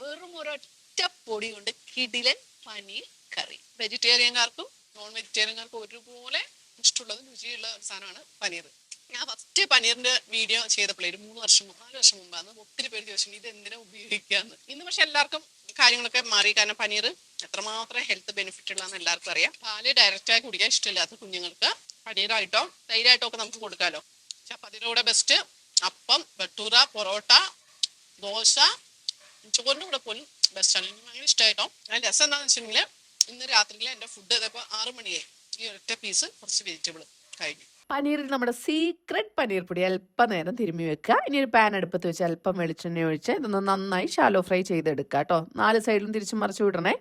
വെറും ഒരൊറ്റ പൊടി കൊണ്ട് കിടിലൻ പനീർ കറി. വെജിറ്റേറിയൻകാർക്കും നോൺ വെജിറ്റേറിയൻകാർക്കും ഒരുപോലെ ഇഷ്ടമുള്ളത് രുചിയുള്ള സാധനമാണ് പനീർ. ഞാൻ ഫസ്റ്റ് പനീറിന്റെ വീഡിയോ ചെയ്തപ്പോഴേ ഒരു മൂന്ന് വർഷം നാല് വർഷം മുമ്പാണ് ഒത്തിരി പേര് ചോദിച്ചു ഇത് എന്തിനാ ഉപയോഗിക്കാന്ന്? ഇന്ന് പക്ഷെ എല്ലാവർക്കും കാര്യങ്ങളൊക്കെ മാറി. കാരണം പനീർ എത്രമാത്രം ഹെൽത്ത് ബെനിഫിറ്റ് ഉള്ളതെന്ന് എല്ലാവർക്കും അറിയാം. പാൽ ഡയറക്റ്റായി കുടിക്കാൻ ഇഷ്ടമില്ലാത്ത കുഞ്ഞുങ്ങൾക്ക് പനീറായിട്ടോ തൈരായിട്ടോ ഒക്കെ നമുക്ക് കൊടുക്കാമല്ലോ ചപ്പാത്തിയുടെ കൂടെ ബെസ്റ്റ് അപ്പം ബട്ടൂറ പൊറോട്ട ദോശ ചോറിന്റെ കൂടെ പോലും ബെസ്റ്റാണ് എനിക്ക് ഭയങ്കര ഇഷ്ടമായിട്ടോ അതിന്റെ രസം എന്താണെന്ന് വെച്ചിട്ടുണ്ടെങ്കിൽ ഇന്ന് രാത്രിയിൽ എന്റെ ഫുഡ് ഇതിപ്പോൾ ആറ് മണിയായി ഈ ഒറ്റ പീസ് കുറച്ച് വെജിറ്റബിൾ കഴിഞ്ഞു പനീറിൽ നമ്മുടെ സീക്രട്ട് പനീർ പൊടി അല്പം നേരം തിരുമ്മി വെക്കുക. ഇനി ഒരു പാൻ അടുപ്പത്ത് വെച്ച് അല്പം വെളിച്ചെണ്ണ ഒഴിച്ച് ഇതൊന്ന് നന്നായി ഷാലോ ഫ്രൈ ചെയ്തെടുക്കുക കേട്ടോ നാല് സൈഡിലും തിരിച്ചു മറിച്ച് വിടണേ.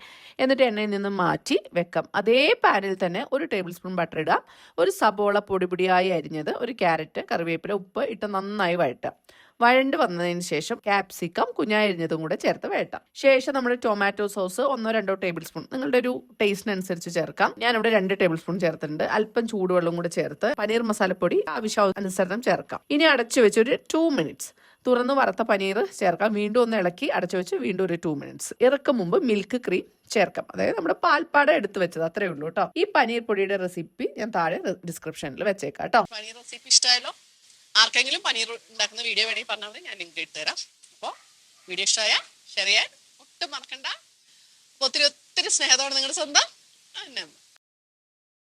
എന്നിട്ട് എണ്ണയിൽ നിന്ന് മാറ്റി വെക്കാം. അതേ പാനിൽ തന്നെ ഒരു ടേബിൾ സ്പൂൺ ബട്ടർ ഇടാം ഒരു സബോള പൊടിപൊടിയായി അരിഞ്ഞത് ഒരു ക്യാരറ്റ് കറിവേപ്പില ഉപ്പ് ഇട്ട് നന്നായി വഴറ്റാം. വഴണ്ട് വന്നതിന് ശേഷം ക്യാപ്സിക്കം കുഞ്ഞായി അരിഞ്ഞതും കൂടെ ചേർത്ത് വേട്ടാം ശേഷം നമ്മൾ ടൊമാറ്റോ സോസ് ഒന്നോ രണ്ടോ ടേബിൾ സ്പൂൺ നിങ്ങളുടെ ഒരു ടേസ്റ്റിനനുസരിച്ച് ചേർക്കാം. ഞാൻ ഇവിടെ രണ്ട് ടേബിൾ സ്പൂൺ ചേർത്തിട്ടുണ്ട്. അല്പം ചൂടുവെള്ളം കൂടെ ചേർത്ത് പനീർ മസാലപ്പൊടി ആവശ്യാനുസരണം ചേർക്കാം. ഇനി അടച്ചു വെച്ച് ഒരു ടു മിനിറ്റ്സ് തുറന്ന് വറുത്ത പനീർ ചേർക്കാം. വീണ്ടും ഒന്ന് ഇളക്കി അടച്ചു വെച്ച് വീണ്ടും ഒരു ടു മിനിറ്റ്സ് ഇറക്കും മുമ്പ് മിൽക്ക് ക്രീം ചേർക്കാം. അതായത് നമ്മുടെ പാൽപ്പാട എടുത്ത് വെച്ചത് അത്രേ ഉള്ളൂ കേട്ടോ. ഈ പനീർ പൊടിയുടെ റെസിപ്പി ഞാൻ താഴെ ഡിസ്ക്രിപ്ഷനിൽ വെച്ചേക്കാം കേട്ടോ. പനീർ റെസിപ്പി ഇഷ്ടമായാലോ ആർക്കെങ്കിലും പനീർ ഉണ്ടാക്കുന്ന വീഡിയോ വേണമെങ്കിൽ പറഞ്ഞാൽ ഞാൻ ലിങ്ക് ഇട്ട് തരാം. അപ്പോൾ വീഡിയോ ഇഷ്ടമായ ഷെയർ ചെയ്യാൻ ഒട്ടും മറക്കണ്ട. ഒത്തിരി ഒത്തിരി സ്നേഹത്തോടെ നിങ്ങളുടെ സ്വന്തം അന്നമ്മ.